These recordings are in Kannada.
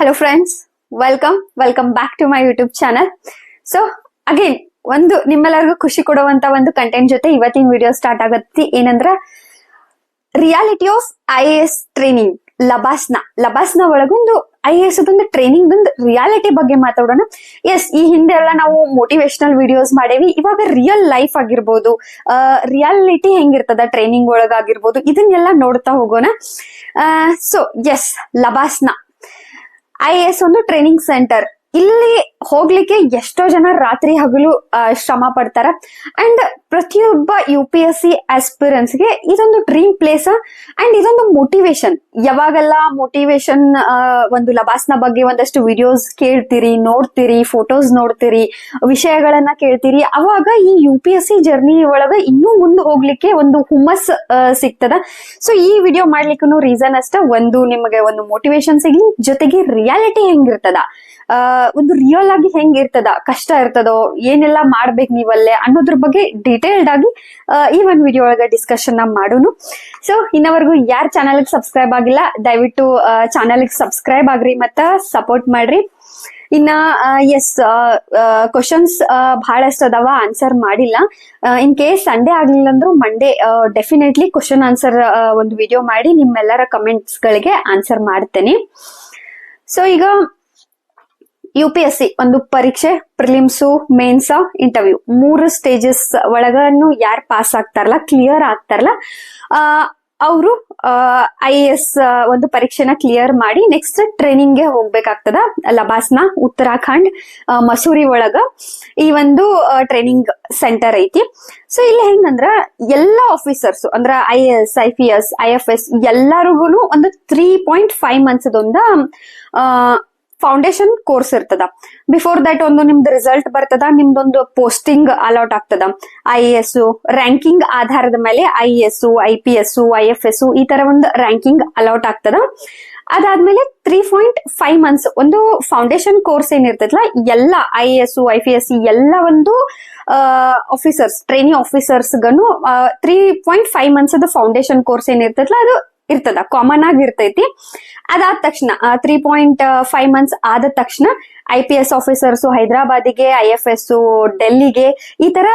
Hello friends welcome welcome back to my YouTube channel so again ಒಂದು ನಿಮ್ಮೆಲ್ಲರಿಗೂ ಖುಷಿ ಕೊಡುವಂತ ಒಂದು ಕಂಟೆಂಟ್ ಜೊತೆ ಇವತ್ತಿನ ವಿಡಿಯೋ ಸ್ಟಾರ್ಟ್ ಆಗತ್ತಿ. ಏನಂದ್ರ reality of I A S training LBSNAA LBSNAA ಒಳಗೊಂದು I A S ಒಂದು ಟ್ರೈನಿಂಗ್ ಒಂದು ರಿಯಾಲಿಟಿ ಬಗ್ಗೆ ಮಾತಾಡೋಣ. ಎಸ್ ಈ ಹಿಂದೆ ಎಲ್ಲ ನಾವು ಮೋಟಿವೇಶನಲ್ ವಿಡಿಯೋಸ್ ಮಾಡೇವಿ. ಇವಾಗ ರಿಯಲ್ ಲೈಫ್ ಆಗಿರ್ಬೋದು ರಿಯಾಲಿಟಿ ಹೆಂಗಿರ್ತದ ಟ್ರೈನಿಂಗ್ ಒಳಗಾಗಿರ್ಬೋದು, ಇದನ್ನೆಲ್ಲ ನೋಡ್ತಾ ಹೋಗೋಣ. So yes LBSNAA I S ಒಂದು ಟ್ರೈನಿಂಗ್ ಸೆಂಟರ್ ಇಲ್ಲಿ ಹೋಗ್ಲಿಕ್ಕೆ ಎಷ್ಟೋ ಜನ ರಾತ್ರಿ ಹಗಲು ಶ್ರಮ ಪಡ್ತಾರೆ. ಅಂಡ್ ಪ್ರತಿಯೊಬ್ಬ ಯು ಪಿ ಎಸ್ ಸಿ ಆಸ್ಪಿರೆನ್ಸ್ಗೆ ಇದೊಂದು ಡ್ರೀಮ್ ಪ್ಲೇಸ್ ಅಂಡ್ ಇದೊಂದು ಮೋಟಿವೇಶನ್ ಯಾವಾಗೆಲ್ಲ ಮೋಟಿವೇಶನ್ ಒಂದು ಲಬಾಸ್ನ ಬಗ್ಗೆ ಒಂದಷ್ಟು ವಿಡಿಯೋಸ್ ಕೇಳ್ತೀರಿ ನೋಡ್ತೀರಿ ಫೋಟೋಸ್ ನೋಡ್ತೀರಿ ವಿಷಯಗಳನ್ನ ಕೇಳ್ತೀರಿ ಅವಾಗ ಈ U P S C journey ಒಳಗ ಇನ್ನೂ ಮುಂದೆ ಹೋಗ್ಲಿಕ್ಕೆ ಒಂದು ಹುಮ್ಮಸ್ ಸಿಗ್ತದ. ಸೊ ಈ ವಿಡಿಯೋ ಮಾಡ್ಲಿಕ್ಕೂ ರೀಸನ್ ಅಷ್ಟ. ಒಂದು ನಿಮಗೆ ಒಂದು ಮೋಟಿವೇಶನ್ ಸಿಗ್ಲಿ ಜೊತೆಗೆ ರಿಯಾಲಿಟಿ ಹೆಂಗಿರ್ತದ? ಆ, ಒಂದು ರಿಯಲ್ ಆಗಿ ಹೆಂಗಿರ್ತದ ಕಷ್ಟ ಇರ್ತದೋ, ಏನೆಲ್ಲಾ ಮಾಡ್ಬೇಕು ನೀವಲ್ಲೇ ಅನ್ನೋದ್ರ ಬಗ್ಗೆ ಡೀಟೇಲ್ಡ್ ಆಗಿ ಈ ಒಂದು ವಿಡಿಯೋ ಒಳಗೆ ಡಿಸ್ಕಷನ್ ಮಾಡೋನು. ಸೊ ಇನ್ನವರೆಗೂ ಯಾರ್ ಚಾನಲ್ ಸಬ್ಸ್ಕ್ರೈಬ್ ಆಗಿಲ್ಲ, ದಯವಿಟ್ಟು ಚಾನಲ್ ಸಬ್ಸ್ಕ್ರೈಬ್ ಆಗ್ರಿ ಮತ್ತ ಸಪೋರ್ಟ್ ಮಾಡ್ರಿ. ಇನ್ನ ಎಸ್ ಕ್ವಶನ್ಸ್ ಬಹಳಷ್ಟು ಅದಾವ ಆನ್ಸರ್ ಮಾಡಿಲ್ಲ. ಇನ್ ಕೇಸ್ ಸಂಡೇ ಆಗ್ಲಿಲ್ಲ ಅಂದ್ರೂ ಮಂಡೇ ಡೆಫಿನೆಟ್ಲಿ ಕ್ವಶನ್ ಆನ್ಸರ್ ಒಂದು ವಿಡಿಯೋ ಮಾಡಿ ನಿಮ್ಮೆಲ್ಲರ ಕಮೆಂಟ್ಸ್ ಗಳಿಗೆ ಆನ್ಸರ್ ಮಾಡ್ತೇನೆ. ಸೊ ಈಗ ಯು ಪಿ ಎಸ್ ಸಿ ಒಂದು ಪರೀಕ್ಷೆ, ಪ್ರಿಲಿಮ್ಸು, ಮೇನ್ಸ, ಇಂಟರ್ವ್ಯೂ. ಮೂರು ಸ್ಟೇಜಸ್ ಒಳಗನ್ನು ಯಾರು ಪಾಸ್ ಆಗ್ತಾರಲ್ಲ ಕ್ಲಿಯರ್ ಆಗ್ತಾರಲ್ಲ ಅವರು ಐ ಎಸ್ ಒಂದು ಪರೀಕ್ಷೆನ ಕ್ಲಿಯರ್ ಮಾಡಿ ನೆಕ್ಸ್ಟ್ ಟ್ರೈನಿಂಗ್ಗೆ ಹೋಗ್ಬೇಕಾಗ್ತದ. ಲಬಾಸ್ನ ಉತ್ತರಾಖಂಡ್ ಮಸೂರಿ ಒಳಗ ಈ ಒಂದು ಟ್ರೈನಿಂಗ್ ಸೆಂಟರ್ ಐತಿ. ಸೊ ಇಲ್ಲಿ ಹೆಂಗಂದ್ರ ಎಲ್ಲಾ ಆಫೀಸರ್ಸ್ ಅಂದ್ರ I S I P S I F S ಎಲ್ಲರಿಗೂ ಒಂದು ತ್ರೀ ಪಾಯಿಂಟ್ ಫೈವ್ ಮಂತ್ಸ್ ಒಂದ ಫೌಂಡೇಶನ್ ಕೋರ್ಸ್ ಇರ್ತದ. ಬಿಫೋರ್ ದಟ್ ಒಂದು ನಿಮ್ದು ರಿಸಲ್ಟ್ ಬರ್ತದ, ನಿಮ್ದೊಂದು ಪೋಸ್ಟಿಂಗ್ ಅಲೌಟ್ ಆಗ್ತದ. ಐ ಎಸ್ ರ್ಯಾಂಕಿಂಗ್ ಆಧಾರದ ಮೇಲೆ I S I P S I F S ಈ ತರ ಒಂದು ರ್ಯಾಂಕಿಂಗ್ ಅಲೌಟ್ ಆಗ್ತದ. ಅದಾದ್ಮೇಲೆ ತ್ರೀ ಪಾಯಿಂಟ್ ಫೈವ್ ಮಂತ್ಸ್ ಒಂದು ಫೌಂಡೇಶನ್ ಕೋರ್ಸ್ ಏನಿರ್ತದಲ್ಲ ಎಲ್ಲ I S I P S ಎಲ್ಲ ಒಂದು officers training officers three point five months foundation course ಏನಿರ್ತದಲ್ಲ ಅದು ಇರ್ತದ ಕಾಮನ್ ಆಗಿ ಇರ್ತೈತಿ. ಅದಾದ ತಕ್ಷಣ ತ್ರೀ ಪಾಯಿಂಟ್ ಫೈವ್ ಮಂತ್ಸ್ ಆದ ತಕ್ಷಣ ಐ ಪಿ ಎಸ್ ಆಫೀಸರ್ಸ್ ಹೈದರಾಬಾದಿಗೆ ಐ ಎಫ್ ಎಸ್ ಡೆಲ್ಲಿಗೆ, ಈ ತರ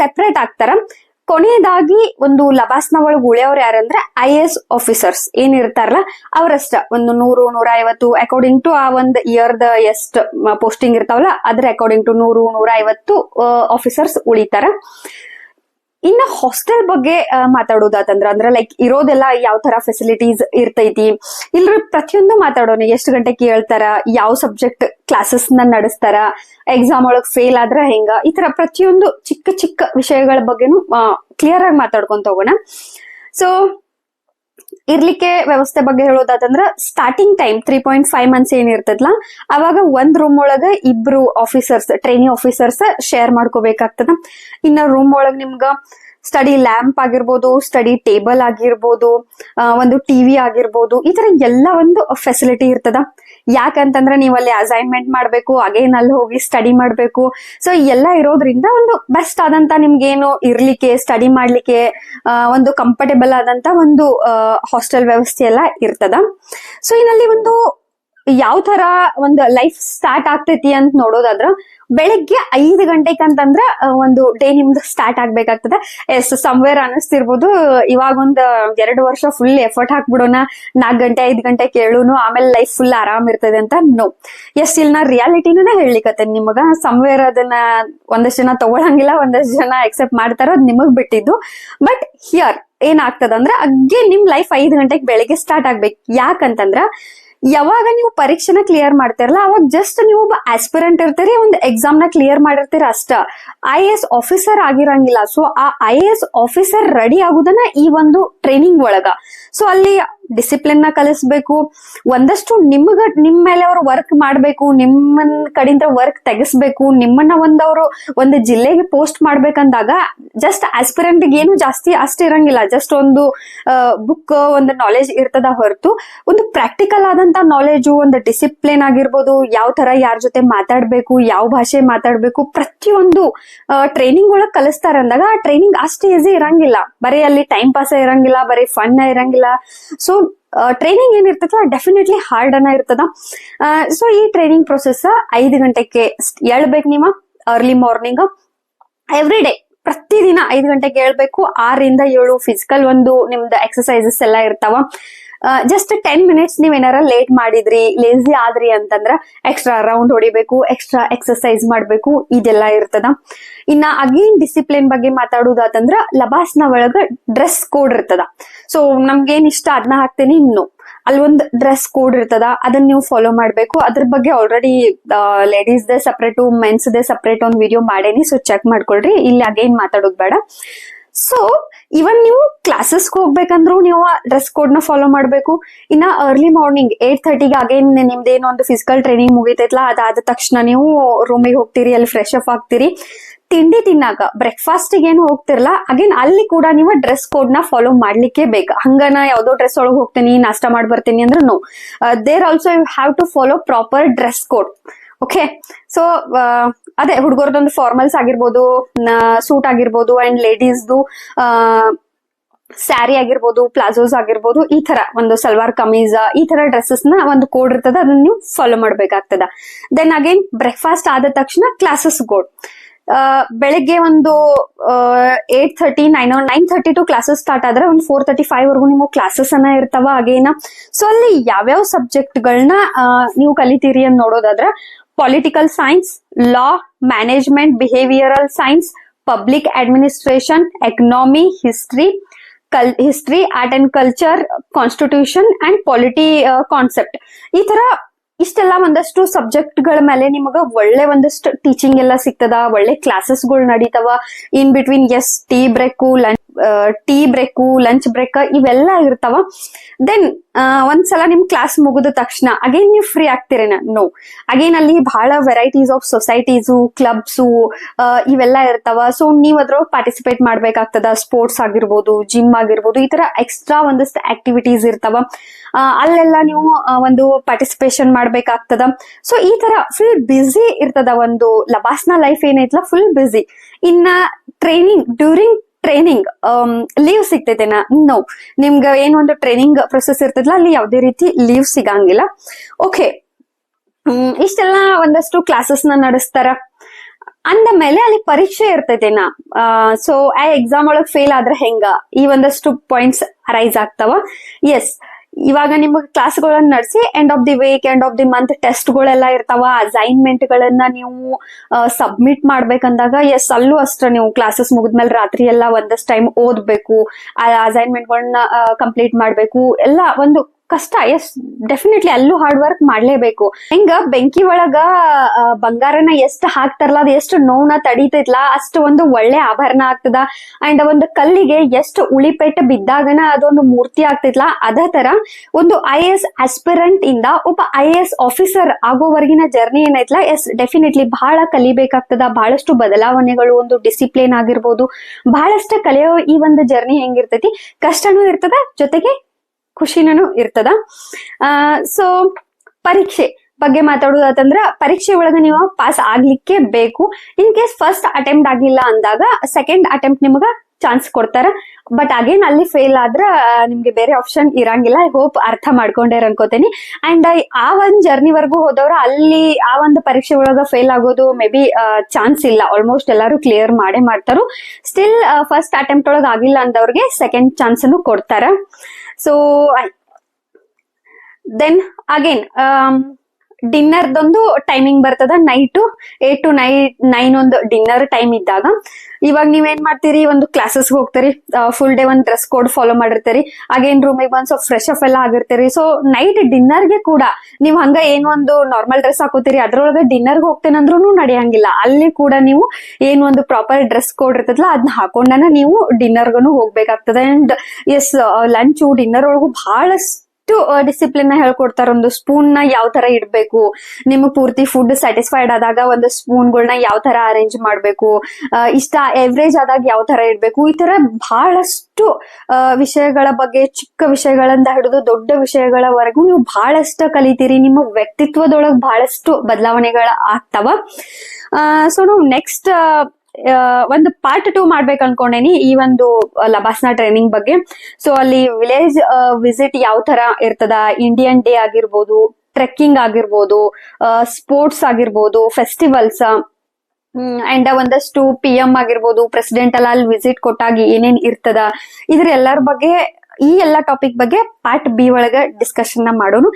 ಸೆಪರೇಟ್ ಆಗ್ತಾರ. ಕೊನೆಯದಾಗಿ ಒಂದು ಲಬಾಸ್ನ ಒಳಗೆ ಉಳಿಯೋರು ಯಾರಂದ್ರೆ ಐ ಎಸ್ ಆಫೀಸರ್ಸ್ ಏನಿರ್ತಾರಲ್ಲ ಅವರಷ್ಟ ಒಂದು ನೂರು ನೂರ ಐವತ್ತು ಅಕಾರ್ಡಿಂಗ್ ಟು ಆ ಒಂದು ದ ಎಸ್ಟ್ ಪೋಸ್ಟಿಂಗ್ ಇರ್ತಾವಲ್ಲ, ಅದ್ರ ಅಕಾರ್ಡಿಂಗ್ ಟು ನೂರು ನೂರ ಐವತ್ತು ಆಫೀಸರ್ಸ್ ಉಳಿತಾರ. ಇನ್ನ ಹಾಸ್ಟೆಲ್ ಬಗ್ಗೆ ಮಾತಾಡೋದಾತಂದ್ರ, ಅಂದ್ರ ಲೈಕ್ ಇರೋದೆಲ್ಲ ಯಾವ ತರ ಫೆಸಿಲಿಟೀಸ್ ಇರ್ತೈತಿ? ಇಲ್ರ ಪ್ರತಿಯೊಂದು ಮಾತಾಡೋಣ ಎಷ್ಟು ಗಂಟೆ ಕೇಳ್ತಾರ, ಯಾವ ಸಬ್ಜೆಕ್ಟ್ ಕ್ಲಾಸಸ್ನ ನಡೆಸ್ತಾರ ಎಕ್ಸಾಮ್ ಒಳಗ್ ಫೇಲ್ ಆದ್ರ ಹೆಂಗ, ಈ ತರ ಪ್ರತಿಯೊಂದು ಚಿಕ್ಕ ಚಿಕ್ಕ ವಿಷಯಗಳ ಬಗ್ಗೆನು ಕ್ಲಿಯರ್ ಆಗಿ ಮಾತಾಡ್ಕೊಂತ ಹೋಗೋಣ. ಸೊ ಇರ್ಲಿಕ್ಕೆ ವ್ಯವಸ್ಥೆ ಬಗ್ಗೆ ಹೇಳೋದಾದಂದ್ರ starting time three point five months ಏನಿರ್ತದ್ಲ ಅವಾಗ ಒಂದ್ ರೂಮ್ ಒಳಗ ಇಬ್ರು ಆಫೀಸರ್ಸ್ ಟ್ರೈನಿ ಆಫೀಸರ್ಸ್ ಶೇರ್ ಮಾಡ್ಕೋಬೇಕಾಗ್ತದ. ಇನ್ನ ರೂಮ್ ಒಳಗ್ ನಿಮ್ಗ ಸ್ಟಡಿ ಲ್ಯಾಂಪ್ ಆಗಿರ್ಬೋದು ಸ್ಟಡಿ ಟೇಬಲ್ ಆಗಿರ್ಬೋದು ಒಂದು ಟಿವಿ ಆಗಿರ್ಬೋದು, ಈ ತರ ಎಲ್ಲ ಒಂದು ಫೆಸಿಲಿಟಿ ಇರ್ತದ. ಯಾಕಂತಂದ್ರೆ ನೀವು ಅಲ್ಲಿ ಅಸೈನ್ಮೆಂಟ್ ಮಾಡ್ಬೇಕು ಅಗೇನ್ ಅಲ್ಲಿ ಹೋಗಿ ಸ್ಟಡಿ ಮಾಡ್ಬೇಕು. ಸೊ ಎಲ್ಲ ಇರೋದ್ರಿಂದ ಒಂದು ಬೆಸ್ಟ್ ಆದಂತ ನಿಮ್ಗೇನು ಇರ್ಲಿಕ್ಕೆ ಸ್ಟಡಿ ಮಾಡ್ಲಿಕ್ಕೆ ಒಂದು ಕಂಫರ್ಟೇಬಲ್ ಆದಂತ ಒಂದು ಹಾಸ್ಟೆಲ್ ವ್ಯವಸ್ಥೆ ಎಲ್ಲ ಇರ್ತದ. ಸೊ ಇನ್ನಲ್ಲಿ ಒಂದು ಯಾವ ತರ ಒಂದು ಲೈಫ್ ಸ್ಟಾರ್ಟ್ ಆಗ್ತೈತಿ ಅಂತ ನೋಡೋದಾದ್ರ, ಬೆಳಿಗ್ಗೆ ಐದು ಗಂಟೆಗೆ ಅಂತಂದ್ರ ಒಂದು ಡೇ ನಿಮ್ದು ಸ್ಟಾರ್ಟ್ ಆಗ್ಬೇಕಾಗ್ತದೆ. ಎಸ್ ಸಮ್ವೇರ್ ಅನಿಸ್ತಿರ್ಬೋದು. ಇವಾಗ ಒಂದ್ ಎರಡು ವರ್ಷ ಫುಲ್ ಎಫರ್ಟ್ ಹಾಕ್ಬಿಡೋಣ. ನಾಲ್ಕು ಗಂಟೆ, ಐದು ಗಂಟೆ ಕೇಳುನು, ಆಮೇಲೆ ಲೈಫ್ ಫುಲ್ ಆರಾಮ್ ಇರ್ತದೆ ಅಂತ ನೋ ಎಸ್ ಇಲ್ಲಿ ನಾ ರಿಯಾಲಿಟಿನೇ ಹೇಳಿಕತ್ತೆ ನಿಮಗ. ಸಮ್ವೇರ್ ಅದನ್ನ ಒಂದಷ್ಟು ಜನ ತಗೊಳಂಗಿಲ್ಲ, ಒಂದಷ್ಟು ಜನ ಎಕ್ಸೆಪ್ಟ್ ಮಾಡ್ತಾರ ಅದ್ ನಿಮಗ್ ಬಿಟ್ಟಿದ್ದು. ಬಟ್ ಹಿಯರ್ ಏನಾಗ್ತದಂದ್ರ, ಅಗ್ಗೆ ನಿಮ್ ಲೈಫ್ ಐದು ಗಂಟೆಗೆ ಬೆಳಿಗ್ಗೆ ಸ್ಟಾರ್ಟ್ ಆಗ್ಬೇಕು. ಯಾಕಂತಂದ್ರ ಯಾವಾಗ ನೀವು ಪರೀಕ್ಷೆನ ಕ್ಲಿಯರ್ ಮಾಡ್ತಿರಲ್ಲ, ಅವಾಗ ಜಸ್ಟ್ ನೀವು ಒಬ್ಬ ಆಸ್ಪಿರೆಂಟ್ ಇರ್ತೀರಿ, ಒಂದು ಎಕ್ಸಾಮ್ನ ಕ್ಲಿಯರ್ ಮಾಡಿರ್ತೀರ ಅಷ್ಟ. ಐ ಎಸ್ ಆಫೀಸರ್ ಆಗಿರಂಗಿಲ್ಲ. ಸೊ ಆ ಐ ಎಸ್ ಆಫೀಸರ್ ರೆಡಿ ಆಗುದನ್ನ ಈ ಒಂದು ಟ್ರೈನಿಂಗ್ ಒಳಗ. ಸೊ ಅಲ್ಲಿ ಡಿಸಿಪ್ಲಿನ್ನ ಕಲಿಸ್ಬೇಕು. ಒಂದಷ್ಟು ನಿಮ್ಗ, ನಿಮ್ ಮೇಲೆ ಅವ್ರು ವರ್ಕ್ ಮಾಡ್ಬೇಕು, ನಿಮ್ಮನ್ ಕಡೆಯಿಂದ ವರ್ಕ್ ತೆಗಿಸ್ಬೇಕು, ನಿಮ್ಮನ್ನ ಒಂದವರು ಒಂದು ಜಿಲ್ಲೆಗೆ ಪೋಸ್ಟ್ ಮಾಡ್ಬೇಕಂದಾಗ ಜಸ್ಟ್ ಆಸ್ಪಿರೆಂಟ್ ಏನು ಜಾಸ್ತಿ ಅಷ್ಟು ಇರಂಗಿಲ್ಲ. ಜಸ್ಟ್ ಒಂದು ಬುಕ್ ಒಂದು ನಾಲೆಜ್ ಇರ್ತದ ಹೊರತು ಒಂದು ಪ್ರಾಕ್ಟಿಕಲ್ ಆದಂತ ನಾಲೆಜು ಒಂದು ಡಿಸಿಪ್ಲಿನ್ ಆಗಿರ್ಬೋದು, ಯಾವ ತರ ಯಾರ ಜೊತೆ ಮಾತಾಡ್ಬೇಕು, ಯಾವ ಭಾಷೆ ಮಾತಾಡ್ಬೇಕು, ಪ್ರತಿಯೊಂದು ಟ್ರೈನಿಂಗ್ ಒಳಗ್ ಕಲಿಸ್ತಾರ ಅಂದಾಗ ಆ ಟ್ರೈನಿಂಗ್ ಅಷ್ಟು ಈಸಿ ಇರಂಗಿಲ್ಲ. ಬರೀ ಅಲ್ಲಿ ಟೈಮ್ ಪಾಸ್ ಇರಂಗಿಲ್ಲ, ಬರೀ ಫನ್ ಇರಂಗಿಲ್ಲ. ಸೊ ಟ್ರೈನಿಂಗ್ ಏನಿರ್ತದ ಡೆಫಿನೆಟ್ಲಿ ಹಾರ್ಡ್ ಅನ್ನ ಇರ್ತದ. ಸೊ ಈ ಟ್ರೈನಿಂಗ್ ಪ್ರೊಸೆಸ್ ಐದು ಗಂಟೆಗೆ ಹೇಳ್ಬೇಕು ನಿಮ್ಮ ಅರ್ಲಿ ಮಾರ್ನಿಂಗ್ ಎವ್ರಿ ಡೇ ಪ್ರತಿದಿನ ಐದು ಗಂಟೆಗೆ ಹೇಳ್ಬೇಕು ಆರರಿಂದ ಏಳು ಫಿಸಿಕಲ್ ಒಂದು ನಿಮ್ದು ಎಕ್ಸಸೈಸಸ್ ಎಲ್ಲ ಇರ್ತಾವ. ಜಸ್ಟ್ ಟೆನ್ ಮಿನಿಟ್ಸ್ ನೀವ್ ಏನಾರ ಲೇಟ್ ಮಾಡಿದ್ರಿ ಲೇಸಿ ಆದ್ರಿ ಅಂತಂದ್ರ ಎಕ್ಸ್ಟ್ರಾ ರೌಂಡ್ ಹೊಡಿಬೇಕು ಎಕ್ಸ್ಟ್ರಾ ಎಕ್ಸಸೈಸ್ ಮಾಡ್ಬೇಕು, ಇದೆಲ್ಲ ಇರ್ತದ. ಇನ್ನ ಅಗೇನ್ ಡಿಸಿಪ್ಲಿನ್ ಬಗ್ಗೆ ಮಾತಾಡುದಾತಂದ್ರ ಲಬಾಸ್ನ ಒಳಗ ಡ್ರೆಸ್ ಕೋಡ್ ಇರ್ತದ. ಸೊ ನಮ್ಗೇನ್ ಇಷ್ಟ ಅದನ್ನ ಹಾಕ್ತೀನಿ ಇನ್ನು. ಅಲ್ಲಿ ಒಂದು ಡ್ರೆಸ್ ಕೋಡ್ ಇರ್ತದ ಅದನ್ನ ನೀವು ಫಾಲೋ ಮಾಡ್ಬೇಕು. ಅದ್ರ ಬಗ್ಗೆ already ladies they separate mens they separate ಒಂದು ವಿಡಿಯೋ ಮಾಡೇನಿ. ಸೊ ಚೆಕ್ ಮಾಡ್ಕೊಳ್ರಿ. ಇಲ್ಲಿ ಅಗೇನ್ ಮಾತಾಡೋದು ಬೇಡ. ಸೊ ಇವನ್ ನೀವು ಕ್ಲಾಸಸ್ ಹೋಗ್ಬೇಕಂದ್ರು ನೀವು ಡ್ರೆಸ್ ಕೋಡ್ನ ಫಾಲೋ ಮಾಡ್ಬೇಕು. ಇನ್ನ ಅರ್ಲಿ ಮಾರ್ನಿಂಗ್ ಏಟ್ ತರ್ಟಿಗೆ ಅಗೇನ್ ನಿಮ್ದೇನೋ ಒಂದು ಫಿಸಿಕಲ್ ಟ್ರೈನಿಂಗ್ ಮುಗಿತೈತ್ಲಾ, ಅದಾದ ತಕ್ಷಣ ನೀವು ರೂಮಿಗೆ ಹೋಗ್ತೀರಿ, ಅಲ್ಲಿ ಫ್ರೆಶ್ ಅಪ್ ಆಗ್ತೀರಿ. ತಿಂಡಿ ತಿನ್ನಾಕ ಬ್ರೇಕ್ಫಾಸ್ಟ್ ಏನು ಹೋಗ್ತಿರಲ್ಲ ಅಗೇನ್ ಅಲ್ಲಿ ಕೂಡ ನೀವು ಡ್ರೆಸ್ ಕೋಡ್ನ ಫಾಲೋ ಮಾಡ್ಲಿಕ್ಕೆ ಬೇಕು. ಹಂಗನ ಯಾವ್ದೋ ಡ್ರೆಸ್ ಒಳಗೆ ಹೋಗ್ತೀನಿ, ನಾಷ್ಟ ಮಾಡಿ ಬರ್ತೀನಿ ಅಂದ್ರೆ no there also you have to follow proper dress code okay so ಅದೇ, ಹುಡುಗರದೊಂದು ಫಾರ್ಮಲ್ಸ್ ಆಗಿರ್ಬೋದು ಸೂಟ್ ಆಗಿರ್ಬೋದು ಅಂಡ್ ಲೇಡೀಸ್ದು ಸ್ಯಾರಿ ಆಗಿರ್ಬೋದು ಪ್ಲಾಜೋಸ್ ಆಗಿರ್ಬೋದು, ಈ ತರ ಒಂದು ಸಲ್ವಾರ್ ಕಮೀಸ್ ಈ ತರ ಡ್ರೆಸ್ಸಸ್ನ ಒಂದು ಕೋಡ್ ಇರ್ತದ, ಅದನ್ನ ನೀವು ಫಾಲೋ ಮಾಡ್ಬೇಕಾಗ್ತದ. ದೆನ್ ಅಗೇನ್ ಬ್ರೇಕ್ಫಾಸ್ಟ್ ಆದ ತಕ್ಷಣ ಕ್ಲಾಸಸ್ ಕೋಡ್ ಬೆಳಗ್ಗೆ ಒಂದು eight thirty nine nine thirty to classes start ಆದ್ರೆ ಒಂದು ಫೋರ್ ತರ್ಟಿ ಫೈವ್ ವರ್ಗು ನಿಮಗೆ ಕ್ಲಾಸಸ್ ಅನ್ನ ಇರ್ತಾವ ಹಾಗೇನ? ಸೊ ಅಲ್ಲಿ ಯಾವ್ಯಾವ ಸಬ್ಜೆಕ್ಟ್ ಗಳನ್ನ ನೀವು ಕಲಿತೀರಿ ಅಂತ ನೋಡೋದಾದ್ರೆ political science law management behavioural science public administration economy history ಕಲ್ history art and culture constitution and polity concept ಈ ತರ ಇಷ್ಟೆಲ್ಲ ಒಂದಷ್ಟು ಸಬ್ಜೆಕ್ಟ್ಗಳ ಮೇಲೆ ನಿಮಗ ಒಳ್ಳೆ ಒಂದಷ್ಟು ಟೀಚಿಂಗ್ ಎಲ್ಲ ಸಿಗ್ತದ, ಒಳ್ಳೆ ಕ್ಲಾಸಸ್ಗಳು ನಡೀತಾವ. In between yes tea break lunch tea break lunch break ಇವೆಲ್ಲ ಇರ್ತಾವ. ದೆನ್ ಒಂದ್ಸಲ ನಿಮ್ ಕ್ಲಾಸ್ ಮುಗಿದ ತಕ್ಷಣ ಅಗೇನ್ ನೀವು ಫ್ರೀ ಆಗ್ತಿರೇನ ನೋ ಅಗೇನ್ ಅಲ್ಲಿ ಬಹಳ ವೆರೈಟೀಸ್ ಆಫ್ ಸೊಸೈಟೀಸು ಕ್ಲಬ್ಸು ಇವೆಲ್ಲ ಇರ್ತಾವ. ಸೊ ನೀವ್ ಅದ್ರೊಳಗೆ ಪಾರ್ಟಿಸಿಪೇಟ್ ಮಾಡ್ಬೇಕಾಗ್ತದ. ಸ್ಪೋರ್ಟ್ಸ್ ಆಗಿರ್ಬೋದು ಜಿಮ್ ಆಗಿರ್ಬೋದು, ಈ ತರ ಎಕ್ಸ್ಟ್ರಾ ಒಂದಷ್ಟು ಆಕ್ಟಿವಿಟೀಸ್ ಇರ್ತಾವ. ಅಲ್ಲೆಲ್ಲ ನೀವು ಒಂದು ಪಾರ್ಟಿಸಿಪೇಷನ್ ಮಾಡ್ಬೇಕಾಗ್ತದ. ಸೊ ಈ ತರ ಫುಲ್ ಬ್ಯುಸಿ ಇರ್ತದ ಒಂದು, ಲಬಾಸ್ನ ಲೈಫ್ ಏನೈತ್ಲ ಫುಲ್ ಬ್ಯುಸಿ ಇನ್ನ ಟ್ರೈನಿಂಗ್ ಡ್ಯೂರಿಂಗ್ ಟ್ರೈನಿಂಗ್ ಲೀವ್ ಸಿಗ್ತೈತೆನಾ ನೋ? ನಿಮ್ಗೆ ಏನ್ ಒಂದು ಟ್ರೈನಿಂಗ್ ಪ್ರೊಸೆಸ್ ಇರ್ತದಲ್ಲ, ಅಲ್ಲಿ ಯಾವುದೇ ರೀತಿ ಲೀವ್ ಸಿಗಂಗಿಲ್ಲ. ಓಕೆ ಇಷ್ಟೆಲ್ಲ ಒಂದಷ್ಟು ಕ್ಲಾಸಸ್ನ ನಡೆಸ್ತಾರ. ಅಂದ ಮೇಲೆ ಅಲ್ಲಿ ಪರೀಕ್ಷೆ ಇರ್ತೈತೆನಾ ಸೊ ಆ ಎಕ್ಸಾಮ್ ಒಳಗ್ ಫೇಲ್ ಆದ್ರೆ ಹೆಂಗ? ಈ ಒಂದಷ್ಟು ಪಾಯಿಂಟ್ಸ್ ರೈಸ್ ಆಗ್ತಾವ? ಎಸ್ ಇವಾಗ ನಿಮಗೆ ಕ್ಲಾಸ್ಗಳನ್ನ ನಡೆಸಿ end of the week end of the month test ಗಳೆಲ್ಲ ಇರ್ತಾವ ಅಸೈನ್ಮೆಂಟ್ ಗಳನ್ನ ನೀವು ಸಬ್ಮಿಟ್ ಮಾಡ್ಬೇಕಂದಾಗ ಎಸ್ ಅಲ್ಲೂ ಅಷ್ಟ ನೀವು ಕ್ಲಾಸಸ್ ಮುಗಿದ್ಮೇಲೆ ರಾತ್ರಿ ಎಲ್ಲ ಒಂದಷ್ಟು ಟೈಮ್ ಓದ್ಬೇಕು, ಆ ಅಸೈನ್ಮೆಂಟ್ ಗಳನ್ನ ಕಂಪ್ಲೀಟ್ ಮಾಡ್ಬೇಕು, ಎಲ್ಲ ಒಂದು ಕಷ್ಟ ಎಸ್ ಡೆಫಿನೆಟ್ಲಿ ಅಲ್ಲೂ ಹಾರ್ಡ್ ವರ್ಕ್ ಮಾಡ್ಲೇಬೇಕು. ಹೆಂಗ ಬೆಂಕಿ ಒಳಗ ಬಂಗಾರನ ಎಷ್ಟ್ ಹಾಕ್ತಾರಲ್ಲ, ಅದ್ ಎಷ್ಟು ನೋವ್ನ ತಡಿತೈತ್ಲಾ, ಅಷ್ಟು ಒಂದು ಒಳ್ಳೆ ಆಭರಣ ಆಗ್ತದ. ಅಂಡ್ ಒಂದು ಕಲ್ಲಿಗೆ ಎಷ್ಟು ಉಳಿಪೆಟ್ಟು ಬಿದ್ದಾಗನ ಅದೊಂದು ಮೂರ್ತಿ ಆಗ್ತಿತ್ಲ, ಅದೇ ತರ ಒಂದು ಐ ಎಸ್ ಆಸ್ಪಿರೆಂಟ್ ಇಂದ ಒಬ್ಬ ಐ ಎಸ್ ಆಫೀಸರ್ ಆಗೋವರೆಗಿನ ಜರ್ನಿ ಏನೈತ್ಲಾ ಎಸ್ ಡೆಫಿನೆಟ್ಲಿ ಬಹಳ ಕಲಿಬೇಕಾಗ್ತದ ಬಹಳಷ್ಟು ಬದಲಾವಣೆಗಳು, ಒಂದು ಡಿಸಿಪ್ಲಿನ್ ಆಗಿರ್ಬೋದು. ಬಹಳಷ್ಟು ಕಲಿಯೋ ಈ ಒಂದು ಜರ್ನಿ ಹೆಂಗಿರ್ತೈತಿ, ಕಷ್ಟನೂ ಇರ್ತದ, ಜೊತೆಗೆ ಖುಷಿನೂ ಇರ್ತದ. ಸೊ ಪರೀಕ್ಷೆ ಬಗ್ಗೆ ಮಾತಾಡೋದಂದ್ರ ಪರೀಕ್ಷೆ ಒಳಗ ನೀವು ಪಾಸ್ ಆಗ್ಲಿಕ್ಕೆ ಬೇಕು. ಇನ್ ಕೇಸ್ ಫಸ್ಟ್ ಅಟೆಂಪ್ಟ್ ಆಗಿಲ್ಲ ಅಂದಾಗ ಸೆಕೆಂಡ್ ಅಟೆಂಪ್ಟ್ ನಿಮಗ ಚಾನ್ಸ್ ಕೊಡ್ತಾರ. ಬಟ್ ಅಗೇನ್ ಅಲ್ಲಿ ಫೇಲ್ ಆದ್ರ ಆ, ನಿಮ್ಗೆ ಬೇರೆ ಆಪ್ಷನ್ ಇರಂಗಿಲ್ಲ. ಐ ಹೋಪ್ ಅರ್ಥ ಮಾಡ್ಕೊಂಡೇರ್ ಅನ್ಕೋತೀನಿ. ಅಂಡ್ ಆ ಒಂದ್ ಜರ್ನಿ ವರ್ಗು ಹೋದವ್ರ ಅಲ್ಲಿ ಆ ಒಂದು ಪರೀಕ್ಷೆ ಒಳಗ ಫೇಲ್ ಆಗೋದು ಮೇ ಬಿ ಚಾನ್ಸ್ ಇಲ್ಲ. ಆಲ್ಮೋಸ್ಟ್ ಎಲ್ಲರೂ ಕ್ಲಿಯರ್ ಮಾಡೇ ಮಾಡ್ತಾರು. ಸ್ಟಿಲ್ ಫಸ್ಟ್ ಅಟೆಂಪ್ಟ್ ಒಳಗ ಆಗಿಲ್ಲ ಅಂದವ್ರಿಗೆ ಸೆಕೆಂಡ್ ಚಾನ್ಸ್ ಕೊಡ್ತಾರ. ಸೊ ದೆನ್ ಅಗೇನ್ ಡಿನ್ನರ್ದೊಂದು ಟೈಮಿಂಗ್ ಬರ್ತದ ನೈಟು ಏಟ್ ಟು ನೈ ನೈನ್ ಒಂದು ಡಿನ್ನರ್ ಟೈಮ್ ಇದ್ದಾಗ. ಇವಾಗ ನೀವೇನ್ ಮಾಡ್ತೀರಿ, ಒಂದು ಕ್ಲಾಸಸ್ ಹೋಗ್ತೀರಿ ಫುಲ್ ಡೇ ಒಂದು ಡ್ರೆಸ್ ಕೋಡ್ ಫಾಲೋ ಮಾಡಿರ್ತೀರಿ ಅಗೇನ್ ರೂಮಿಗೆ ಬಂದ್ ಸ್ವಲ್ಪ ಫ್ರೆಶ್ ಅಪ್ ಎಲ್ಲ ಆಗಿರ್ತೀರಿ. ಸೊ ನೈಟ್ ಡಿನ್ನರ್ಗೆ ಕೂಡ ನೀವು ಹಂಗ ಏನ್ ಒಂದು ನಾರ್ಮಲ್ ಡ್ರೆಸ್ ಹಾಕೋತೀರಿ, ಅದ್ರೊಳಗೆ ಡಿನ್ನರ್ಗೆ ಹೋಗ್ತೇನಂದ್ರೂ ನಡೆಯಂಗಿಲ್ಲ. ಅಲ್ಲಿ ಕೂಡ ನೀವು ಏನ್ ಒಂದು ಪ್ರಾಪರ್ ಡ್ರೆಸ್ ಕೋಡ್ ಇರ್ತದಲ್ಲ ಅದನ್ನ ಹಾಕೊಂಡನ ನೀವು ಡಿನ್ನರ್ಗೂ ಹೋಗ್ಬೇಕಾಗ್ತದೆ. ಅಂಡ್ ಎಸ್ ಲಂಚು ಡಿನ್ನರ್ ಒಳಗೂ ಬಹಳಷ್ಟು ಡಿಸಿಪ್ಲಿನ್ ಹೇಳ್ಕೊಡ್ತಾರ? ಒಂದು ಸ್ಪೂನ್ನ ಯಾವ ತರ ಇಡ್ಬೇಕು? ನಿಮ್ ಪೂರ್ತಿ ಫುಡ್ ಸ್ಯಾಟಿಸ್ಫೈಡ್ ಆದಾಗ ಒಂದು ಸ್ಪೂನ್ ಗಳನ್ನ ಯಾವ ತರ ಅರೇಂಜ್ ಮಾಡ್ಬೇಕು? ಇಷ್ಟ ಎವರೇಜ್ ಆದಾಗ ಯಾವ ತರ ಇಡ್ಬೇಕು? ಈ ತರ ಬಹಳಷ್ಟು ವಿಷಯಗಳ ಬಗ್ಗೆ, ಚಿಕ್ಕ ವಿಷಯಗಳಿಂದ ಹಿಡಿದು ದೊಡ್ಡ ವಿಷಯಗಳವರೆಗೂ ನೀವು ಬಹಳಷ್ಟು ಕಲಿತೀರಿ. ನಿಮ್ಮ ವ್ಯಕ್ತಿತ್ವದೊಳಗ್ ಬಹಳಷ್ಟು ಬದಲಾವಣೆಗಳ ಆಗ್ತಾವ ಸೊ ನಾವು ನೆಕ್ಸ್ಟ್ ಒಂದು ಪಾರ್ಟ್ ಟೂ ಮಾಡ್ಬೇಕು ಅನ್ಕೊಂಡೇನಿ ಈ ಒಂದು ಲಬಾಸ್ನ ಟ್ರೈನಿಂಗ್ ಬಗ್ಗೆ. ಸೊ ಅಲ್ಲಿ ವಿಲೇಜ್ ವಿಸಿಟ್ ಯಾವ ತರ ಇರ್ತದ? ಇಂಡಿಯನ್ ಡೇ ಆಗಿರ್ಬೋದು ಟ್ರೆಕ್ಕಿಂಗ್ ಆಗಿರ್ಬೋದು ಸ್ಪೋರ್ಟ್ಸ್ ಆಗಿರ್ಬೋದು ಫೆಸ್ಟಿವಲ್ಸ್ ಅಂಡ್ ಒಂದಷ್ಟು ಪಿ ಎಂ ಆಗಿರ್ಬೋದು ಪ್ರೆಸಿಡೆಂಟ್ ಅಲ್ಲಿ ವಿಸಿಟ್ ಕೊಟ್ಟಾಗಿ ಏನೇನ್ ಇರ್ತದ? ಇದ್ರ ಎಲ್ಲರ ಬಗ್ಗೆ ಈ ಎಲ್ಲ ಟಾಪಿಕ್ ಬಗ್ಗೆ ಪಾರ್ಟ್ ಬಿ ಒಳಗ ಡಿಸ್ಕಷನ್ನ ಮಾಡೋನು.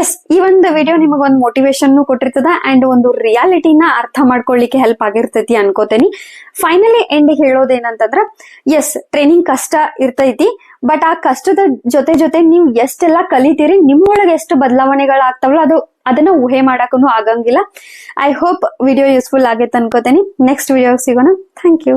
ಎಸ್ ಈ ಒಂದು ವಿಡಿಯೋ ನಿಮಗೆ ಒಂದು ಮೋಟಿವೇಶನ್ ಕೊಟ್ಟಿರ್ತದ ಅಂಡ್ ಒಂದು ರಿಯಾಲಿಟಿನ ಅರ್ಥ ಮಾಡ್ಕೊಳ್ಳಿಕ್ಕೆ ಹೆಲ್ಪ್ ಆಗಿರ್ತೈತಿ ಅನ್ಕೋತೇನಿ. ಫೈನಲಿ ಎಂಡ್ ಹೇಳೋದೇನಂತಂದ್ರ ಎಸ್ ಟ್ರೈನಿಂಗ್ ಕಷ್ಟ ಇರ್ತೈತಿ ಬಟ್ ಆ ಕಷ್ಟದ ಜೊತೆ ಜೊತೆ ನೀವು ಎಷ್ಟೆಲ್ಲ ಕಲಿತೀರಿ, ನಿಮ್ಮೊಳಗೆ ಎಷ್ಟು ಬದಲಾವಣೆಗಳಾಗ್ತಾವಲ್ಲ ಅದು ಅದನ್ನ ಊಹೆ ಮಾಡಕ್ಕೂ ಆಗಂಗಿಲ್ಲ. ಐ ಹೋಪ್ ವಿಡಿಯೋ ಯೂಸ್ಫುಲ್ ಆಗೈತೆ ಅನ್ಕೋತೇನಿ. ನೆಕ್ಸ್ಟ್ ವಿಡಿಯೋ ಸಿಗೋಣ. Thank you